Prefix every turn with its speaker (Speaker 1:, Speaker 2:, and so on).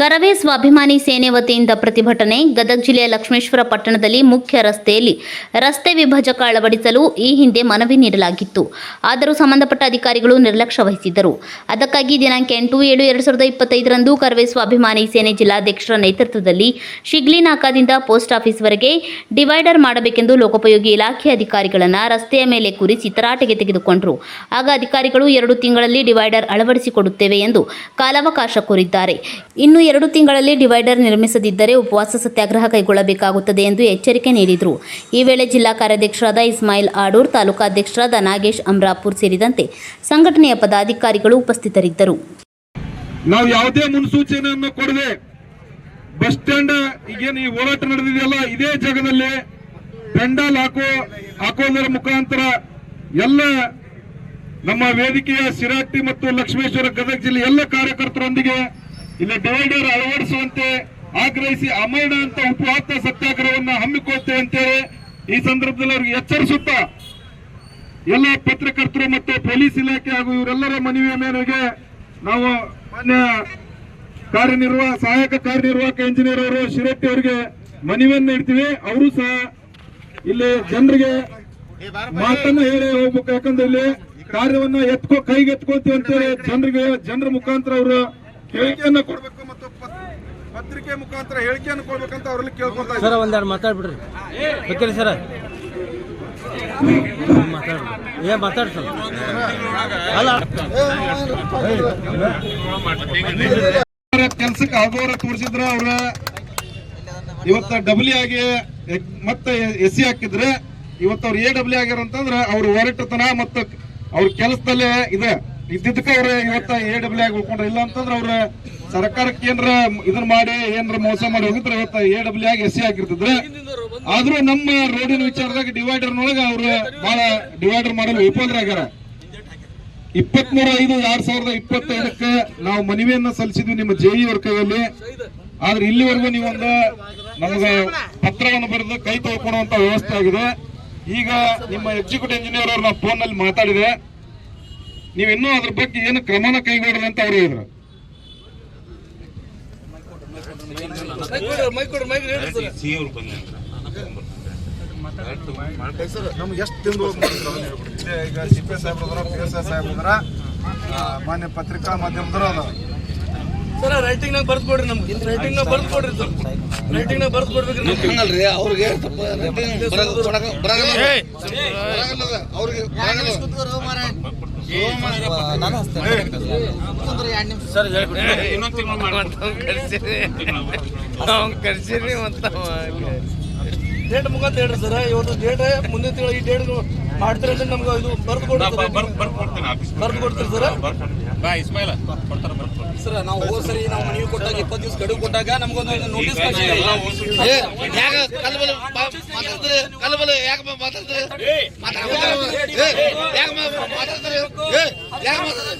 Speaker 1: ಕರವೇ ಸ್ವಾಭಿಮಾನಿ ಸೇನೆ ವತಿಯಿಂದ ಪ್ರತಿಭಟನೆ. ಗದಗ ಜಿಲ್ಲೆಯ ಲಕ್ಷ್ಮೇಶ್ವರ ಪಟ್ಟಣದಲ್ಲಿ ಮುಖ್ಯ ರಸ್ತೆಯಲ್ಲಿ ರಸ್ತೆ ವಿಭಜಕ ಅಳವಡಿಸಲು ಈ ಹಿಂದೆ ಮನವಿ ನೀಡಲಾಗಿತ್ತು. ಆದರೂ ಸಂಬಂಧಪಟ್ಟ ಅಧಿಕಾರಿಗಳು ನಿರ್ಲಕ್ಷ್ಯ ವಹಿಸಿದ್ದರು. ಅದಕ್ಕಾಗಿ ದಿನಾಂಕ ಎಂಟು ಏಳು ಎರಡು ಸಾವಿರದ ಇಪ್ಪತ್ತೈದರಂದು ಕರವೇ ಸ್ವಾಭಿಮಾನಿ ಸೇನೆ ಜಿಲ್ಲಾಧ್ಯಕ್ಷರ ನೇತೃತ್ವದಲ್ಲಿ ಶಿಗ್ಲಿ ನಾಕಾದಿಂದ ಪೋಸ್ಟ್ ಆಫೀಸ್ವರೆಗೆ ಡಿವೈಡರ್ ಮಾಡಬೇಕೆಂದು ಲೋಕೋಪಯೋಗಿ ಇಲಾಖೆ ಅಧಿಕಾರಿಗಳನ್ನು ರಸ್ತೆಯ ಮೇಲೆ ಕೂರಿಸಿ ತರಾಟೆಗೆ ತೆಗೆದುಕೊಂಡರು. ಆಗ ಅಧಿಕಾರಿಗಳು ಎರಡು ತಿಂಗಳಲ್ಲಿ ಡಿವೈಡರ್ ಅಳವಡಿಸಿಕೊಡುತ್ತೇವೆ ಎಂದು ಕಾಲಾವಕಾಶ ಕೋರಿದ್ದಾರೆ. ಇನ್ನು ಎರಡು ತಿಂಗಳಲ್ಲಿ ಡಿವೈಡರ್ ನಿರ್ಮಿಸದಿದ್ದರೆ ಉಪವಾಸ ಸತ್ಯಾಗ್ರಹ ಕೈಗೊಳ್ಳಬೇಕಾಗುತ್ತದೆ ಎಂದು ಎಚ್ಚರಿಕೆ ನೀಡಿದರು. ಈ ವೇಳೆ ಜಿಲ್ಲಾ ಕಾರ್ಯಾಧ್ಯಕ್ಷರಾದ ಇಸ್ಮಾಯಿಲ್ ಆಡೂರ್ ತಾಲೂಕಾಧ್ಯಕ್ಷರಾದ ನಾಗೇಶ್ ಅಮ್ರಾಪುರ್ ಸೇರಿದಂತೆ ಸಂಘಟನೆಯ ಪದಾಧಿಕಾರಿಗಳು ಉಪಸ್ಥಿತರಿದ್ದರು.
Speaker 2: ನಾವು ಯಾವುದೇ ಮುನ್ಸೂಚನೆಯನ್ನು ಕೊಡದೆ ಬಸ್ ಸ್ಟ್ಯಾಂಡ್, ಈಗೇನು ಈ ಹೋರಾಟ ನಡೆದಿದೆಯಲ್ಲ, ಇದೇ ಜಾಗದಲ್ಲಿ ಪೆಂಡಾಲ್ ಹಾಕೋ, ಹಾಕೋದರ ಮುಖಾಂತರ ಎಲ್ಲ ನಮ್ಮ ವೇದಿಕೆಯ ಸಿರಾಟಿ ಮತ್ತು ಲಕ್ಷ್ಮೇಶ್ವರ ಗದಗ ಜಿಲ್ಲೆ ಎಲ್ಲ ಕಾರ್ಯಕರ್ತರೊಂದಿಗೆ ಇಲ್ಲಿ ಡಿವೈಡರ್ ಅಳವಡಿಸುವಂತೆ ಆಗ್ರಹಿಸಿ ಅಮರಣ ಅಂತ ಉಪವಾಸ ಸತ್ಯಾಗ್ರಹವನ್ನು ಹಮ್ಮಿಕೊಳ್ತೇವೆ ಅಂತೇಳಿ ಈ ಸಂದರ್ಭದಲ್ಲಿ ಅವ್ರಿಗೆ ಎಚ್ಚರಿಸುತ್ತಾ ಎಲ್ಲ ಪತ್ರಕರ್ತರು ಮತ್ತು ಪೊಲೀಸ್ ಇಲಾಖೆ ಹಾಗೂ ಇವರೆಲ್ಲರ ಮನವಿಯ ಮೇರೆಗೆ ನಾವು ಮಾನ್ಯ ಕಾರ್ಯನಿರ್ವಾಹ ಸಹಾಯಕ ಕಾರ್ಯನಿರ್ವಾಹಕ ಇಂಜಿನಿಯರ್ ಅವರು ಶಿರಟ್ಟಿ ಅವರಿಗೆ ಮನವಿಯನ್ನು ಇಡ್ತೀವಿ ಅವರು ಸಹ ಇಲ್ಲಿ ಜನರಿಗೆ ಮಾತನ್ನ ಹೇಳಿ ಹೋಗ್ಬೇಕು. ಯಾಕಂದ್ರೆ ಇಲ್ಲಿ ಕಾರ್ಯವನ್ನ ಎತ್ಕೋ, ಕೈಗೆತ್ಕೋತೀವಿ ಅಂತೇಳಿ ಜನರಿಗೆ, ಜನರ ಮುಖಾಂತರ ಅವರು ಹೇಳಿಕೆಯನ್ನ ಕೊಡಬೇಕು ಮತ್ತು ಪತ್- ಪತ್ರಿಕೆ ಮುಖಾಂತರ ಹೇಳಿಕೆಯನ್ನು ಕೊಡ್ಬೇಕಂತ ಅವರಲ್ಲಿ ಕೇಳ್ಕೊತಾ ಇದ್ದಾರೆ.
Speaker 3: ಮಾತಾಡಿ ಒಂದೆರಡು ಮಾತಾಡ್ಬಿಡ್ರಿ. ಬೇಕಿರಿ ಸರ. ಮಾತಾಡ್ರಿ ಏ ಸರ್ ಅಲ್ಲ.
Speaker 2: ಕೆಲ್ಸಕ್ಕೆ ಆಗೋರ ತೋರಿಸಿದ್ರ ಅವ್ರ ಇವತ್ತ ಡಬ್ಲ್ಯೂ ಆಗಿ ಮತ್ತೆ ಎಸ್ ಸಿ ಹಾಕಿದ್ರೆ ಇವತ್ತು ಅವ್ರು ಎ ಡಬ್ಲ್ಯೂ ಆಗ್ಯಾರ ಅಂತಂದ್ರೆ ಅವ್ರ ಹೋರಾಟತನ ಮತ್ತ ಅವ್ರ ಕೆಲಸದಲ್ಲೇ ಇದೆ. ಇದ್ದಿದ್ದಕ್ಕೆ ಅವ್ರ ಇವತ್ತ ಎ ಡಬ್ಲ್ಯೂ ಆಗಿ ಉಳ್ಕೊಂಡ್ರ. ಇಲ್ಲ ಅಂತಂದ್ರ ಅವ್ರ ಸರ್ಕಾರಕ್ಕೆ ಏನ್ರ ಇದನ್ನ ಮಾಡಿ ಏನ್ರ ಮೋಸ ಮಾಡಿ ಹೋಗಿದ್ರೆ ಇವತ್ತ ಎ ಡಬ್ಲ್ಯೂ ಆಗಿ ಎಸ್ ಸಿ ಆಗಿರ್ತಿದ್ರೆ, ಆದ್ರೂ ನಮ್ಮ ರೋಡಿನ ವಿಚಾರದಾಗ ಡಿವೈಡರ್ ನೊಳಗ ಅವ್ರ ಬಹಳ ಡಿವೈಡರ್ ಮಾಡಲು ವಿಫಲರಾಗ್ಯಾರ. ಇಪ್ಪತ್ಮೂರು ಐದು ಎರಡ್ ಸಾವಿರದ ಇಪ್ಪತ್ತೈದಕ್ಕೆ ನಾವು ಮನವಿಯನ್ನ ಸಲ್ಲಿಸಿದ್ವಿ ನಿಮ್ಮ ಜೆಇ ಅವ್ರ ಕೈಯಲ್ಲಿ. ಆದ್ರೆ ಇಲ್ಲಿವರೆಗೂ ನೀವೊಂದು ನಮಗೆ ಪತ್ರವನ್ನು ಬರೆದು ಕೈ ತೊಳ್ಕೊಳ್ಳುವಂತ ವ್ಯವಸ್ಥೆ ಆಗಿದೆ. ಈಗ ನಿಮ್ಮ ಎಕ್ಸಿಕ್ಯೂಟಿವ್ ಇಂಜಿನಿಯರ್ ಅವ್ರು ನಾವು ಫೋನ್ನಲ್ಲಿ ಮಾತಾಡಿದೆ. ನೀವು ಇನ್ನೂ ಅದ್ರ ಬಗ್ಗೆ ಏನು ಕ್ರಮನ ಕೈಗೊಳ್ಳಿ ಅಂತ ಅವ್ರು ಹೇಳಿದ್ರು.
Speaker 4: ನಮ್ಗೆ ಎಷ್ಟು ತಿಂಗಳು ಈಗ ಸಿ ಪಿ ಮಾನ್ಯ ಪತ್ರಿಕಾ ಮಾಧ್ಯಮದ್ರು ಅದ.
Speaker 5: ರೈಟಿಂಗ್ ನಾಗ ಬರ್ದ್ ಕೊಡ್ರಿ ನಮ್ಗೆ. ರೈಟಿಂಗ್ ನಾಗ ಬರ್ದ್ ಕೊಡ್ರಿ ರೈಟಿಂಗ್ ನಾಗ ಬರ್ದ್ ಕೊಡ್ಬೇಕ್ರಿ ನಮ್ಗೆ.
Speaker 4: ಹಂಗಲ್ರಿ ಅವ್ರಿಗೆ ಅವ್ರಿಗೆ
Speaker 3: ಸರ್
Speaker 5: ಕರ್ಸಿರಿ. ಅವ್ನ್ ಕರ್ಸಿರಿ ಮತ್ತ ಡೇಟ್ ಮುಖಾಂತರ ಹೇಳ್ರಿ ಸರ್ ಇವತ್ತು ಡೇಟ್ ಮುಂದಿನ ತಿಂಗಳು ಈ ಡೇಟ್ ಮಾಡ್ತೀರಿ ನಮ್ಗೆ ಇದು ಬರ್ದು ಕೊಡ್ತೀರಿ? ಸರ್?
Speaker 6: ಸರ್ ನಾವು ಹೋದ ಸರಿ ನಾವು ಮನವಿ ಕೊಟ್ಟಾಗ ಇಪ್ಪತ್ತು ದಿವಸ ಗಡುವು ಕೊಟ್ಟಾಗ ನಮ್ಗೊಂದು ನೋಟಿಸ್
Speaker 4: ಕಲ್ಬಲ ಯಾಕೆ ಮಾತಾಡ್ತಾರೆ? ಯಾಕೆ ಮಾತಾಡ್ತಾರೆ? ಯಾಕೆ ಮಾತಾಡ್ತಾರೆ?